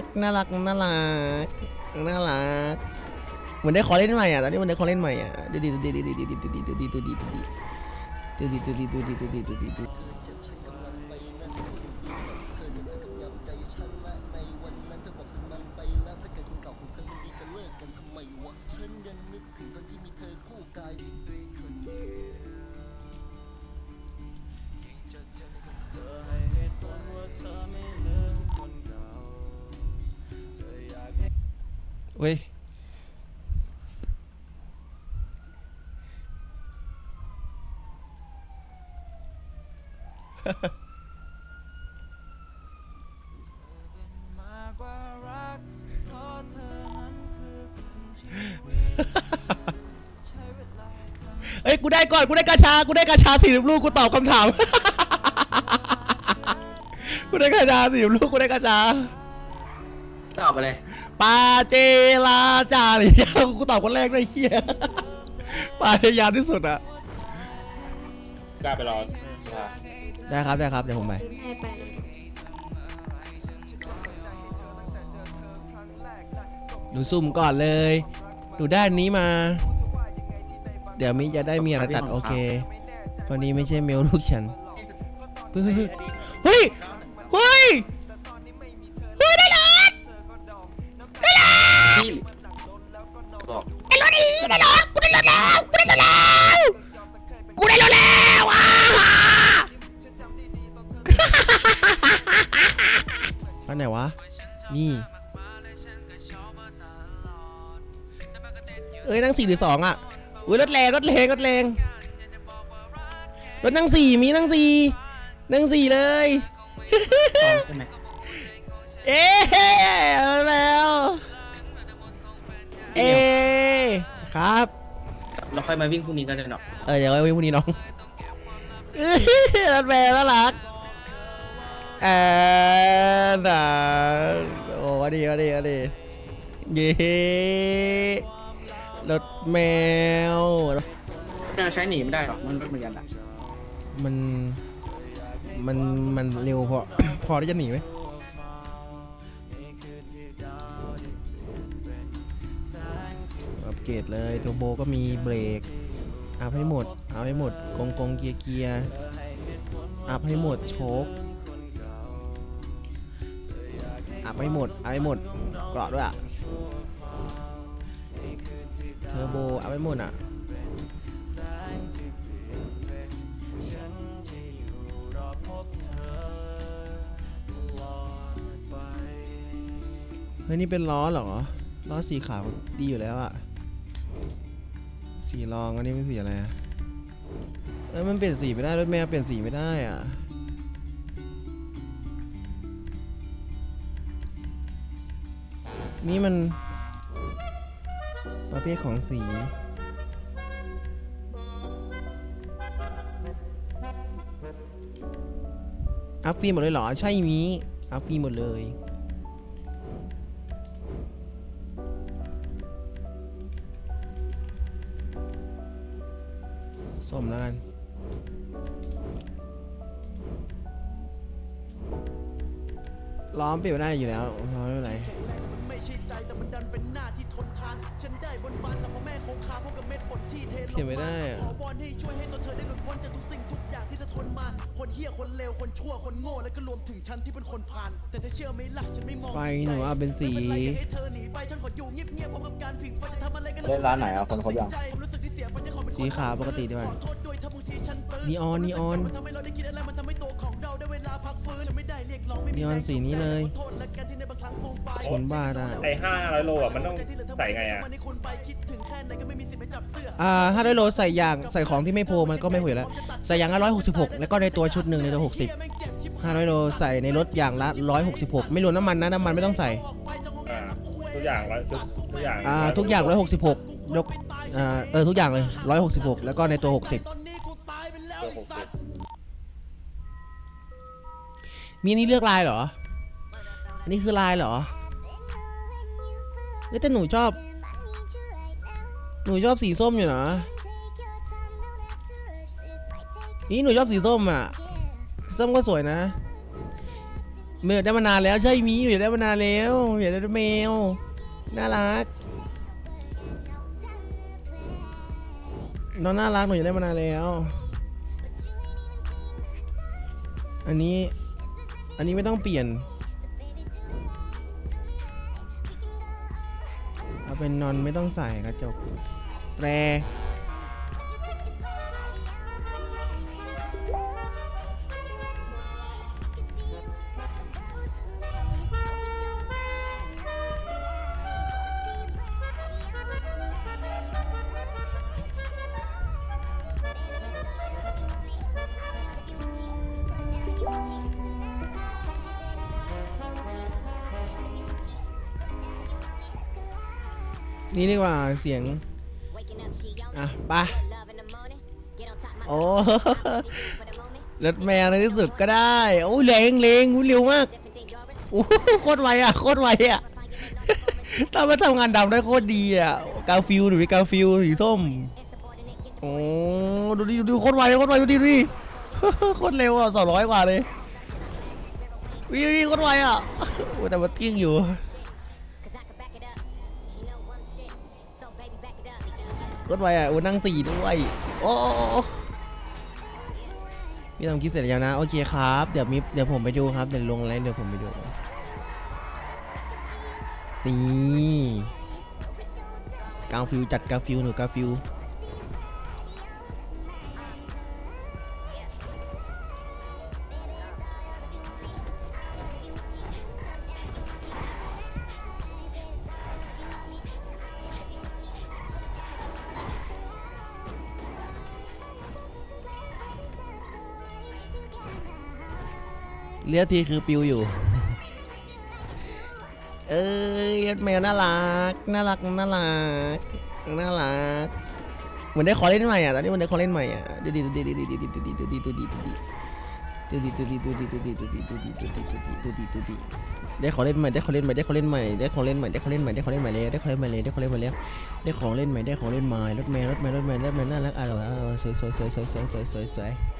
กน่ารักน่ารักน่ารักเหมือนได้ขอเล่นใหม่อะตอนนี้มันได้ขอเล่นใหม่อะดูดีดูดีดูดีดูดีดูดีดูดีดูดีดูดีดูดีดูดีดูดี เว้ยเอ้ย กูได้ก่อน กูได้กาชา กูได้กาชาสี่สิบลูก กูตอบคำถาม กูได้กาชาสี่สิบลูก กูได้กาชา ตอบไปเลย ปาเจลาจาเนี่ยกูตอบคนแรกเลยเฮียปาเจยาวที่สุดอะกล้าไปรอได้ครับได้ครับเดี๋ยวผมไป ให้ไปนะดูซุ่มก่อนเลย ดูด้านนี้มา เดี๋ยวมิจะได้มีอะไรตัดโอเควันนี้ไม่ใช่เมลลูกฉัน เฮ้ย เฮ้ย เฮ้ย พี่บอกได้รถดีได้รถกูได้รถแล้ว กูได้รถแล้ว กูได้รถแล้วอ่าอันไหนวะ นี่ เอ้ยนั่งสี่หรือสองอะอุ้ยรถแรงรถแรงรถแรงรถนั่งสี่มีนั่งสี่นั่งสี่เลยตอบใช่ไหมเอ๊ะแล้ว เอ๊ะครับ เราค่อยมาวิ่งพรุ่งนี้กันเลยเนาะเออเดี๋ยวไว้พรุ่งนี้น้องอื้อรถแมวน่ารักแอนน่ะโอ้วัดีวัดีวัดีเย้รถแมว เราใช้หนีไม่ได้หรอกมันรถเหมือนกันอะมัน มัน มันเร็วพอ พอที่จะหนีไหม อัปเกรดเลยตัวโบก็มีเบรกอัพให้หมดเอาให้หมดกงกงเกียร์เกียร์อัพให้หมดโชคอัพให้หมดเอาให้หมดเกราะด้วยอะเทอร์โบอัพให้หมดอะเฮ้ยนี่เป็นล้อเหรอล้อสีขาวดีอยู่แล้วอะ สีรองอันนี้เป็นสีอะไรอะเอ้ยมันเปลี่ยนสีไม่ได้รถแมวเปลี่ยนสีไม่ได้อะนี่มันประเภทของสี อัพฟิล์มหมดเลยเหรอ ใช่มี อัพฟิล์มหมดเลย ส้มแล้วกัน ล้อมเปลี่ยนไม่ได้อยู่แล้วไม่เป็นไรไม่ใช่ใจแต่มันดันเป็นหน้าที่ทนทาน ฉันได้บนบัน คงคาพบกับเม็ดฝนที่เทลงเขียนไม่ได้อะขอวอนให้ช่วยให้ตัวเธอได้หลุดพ้นจากทุกสิ่งทุกอย่างที่เธอทนมา คนเฮี้ยคนเลวคนชั่วคนโง่แล้วก็รวมถึงฉันที่เป็นคนผ่าน แต่เธอเชื่อไหมล่ะฉันไม่มองไฟหนูเอาเป็นสี ไม่เป็นไรแค่ให้เธอหนีไปฉันขออยู่เงียบๆพร้อมกับการผิงไฟจะทำอะไรกันเล่นร้านไหนอะคนครบยังใจผมรู้สึกที่เสียไปจะขอเป็นคน สีขาวปกติดีกว่าขอโทษด้วยถ้าบางทีฉันเปิดนีออนนีออน มันทำให้เราได้คิดอะไรมันทำให้ตั นจะไม่ได้เรียกร้องไม่มีนีออนสีนี้เลยขอโทษและการที่ในบางครั้งฟูมไปชนบ้าได้ไอ้ห้าร้อยโลอะมันต้องใส่ไงอะวันนี้คุณไปคิดถึงแค่ไหนก็ไม่มีสิทธิ์ไปจับเสื้ออ่าถ้าได้โลใส่ยางใส่ของที่ไม่โพลมันก็ไม่หวยแล้วใส่ยางละร้อยหกสิบหกแล้วก็ในตัวชุดหนึ่งในตัวหกสิบห้าร้อยโลใส่ในรถอย่างละร้อยหกสิบหกไม่รวมน้ำมันนะน้ำมันไม่ต้องใส่อ่าทุกอย่างร้อยทุกทุกอย่างอ่าทุกอย่างร้อยหกสิบหกยกอ่าเออทุกอย่างเลยร้อยหกสิบหกแล้วก็ในตัวหกสิบ มีอันนี้เลือกลายเหรอ อันนี้คือลายเหรอเอ้ยแต่หนูชอบ หนูชอบสีส้มอยู่นะนี่หนูชอบสีส้มอะ ส้มก็สวยนะเมลได้มานานแล้วใช่มีอยู่ได้มานานแล้วอยากได้แมว น่ารัก น้องน่ารักหนูอยากได้มานานแล้ว อันนี้ อันนี้ไม่ต้องเปลี่ยน เอาเป็นนอนไม่ต้องใส่กระจก แตร นี่ดีกว่าเสียง อะไปะโอ้รถแมวในที่สุดก็ได้โอ้ยแรงแรงเร็วมากโอ้โหโคตรไวอะโคตรไวอะถ้ามาทำงานดำได้โคตรดีอะกาฟิลหรือกาฟิลสีส้มโอ้ดูดิดูดิโคตรไวโคตรไวดูดิดูดิโคตรเร็วอะสองร้อยกว่าเลยวิวดิโคตรไวอะแต่มันติ้งอยู่ รถไฟอะโอ้นั่งสี่ด้วยโอ้โอ้โอ้โอ้พี่ทำคลิปเสร็จแล้วนะ โอเคครับ เดี๋ยวมิเดี๋ยวผมไปดูครับ เดี๋ยวลงไลน์เดี๋ยวผมไปดูนี่กาฟิวจัดกาฟิวหนูกาฟิว เลียกทีคือปิวอยู่ เอ้ยรถแมวน่ารัก น่ารัก น่ารัก น่ารัก เหมือนได้ขอเล่นใหม่อะ ตอนนี้มันได้ขอเล่นใหม่อะ ดูดิดูดิดูดิดูดิดูดิดูดิดูดิดูดิดูดิดูดิดูดิดูดิดูดิดูดิดูดิดูดิดูดิดูดิได้ขอเล่นใหม่ได้ขอเล่นใหม่ได้ขอเล่นใหม่ได้ขอเล่นใหม่ได้ขอเล่นใหม่ได้ขอเล่นใหม่เลยได้ขอเล่นใหม่เลยได้ขอเล่นใหม่แล้วได้ของเล่นใหม่ได้ของเล่นใหม่รถแมวรถแมวรถแมวรถแมวน่ารักอร่อยอร่อยสวยสวยสวยสวยสวยสวยสวยสวย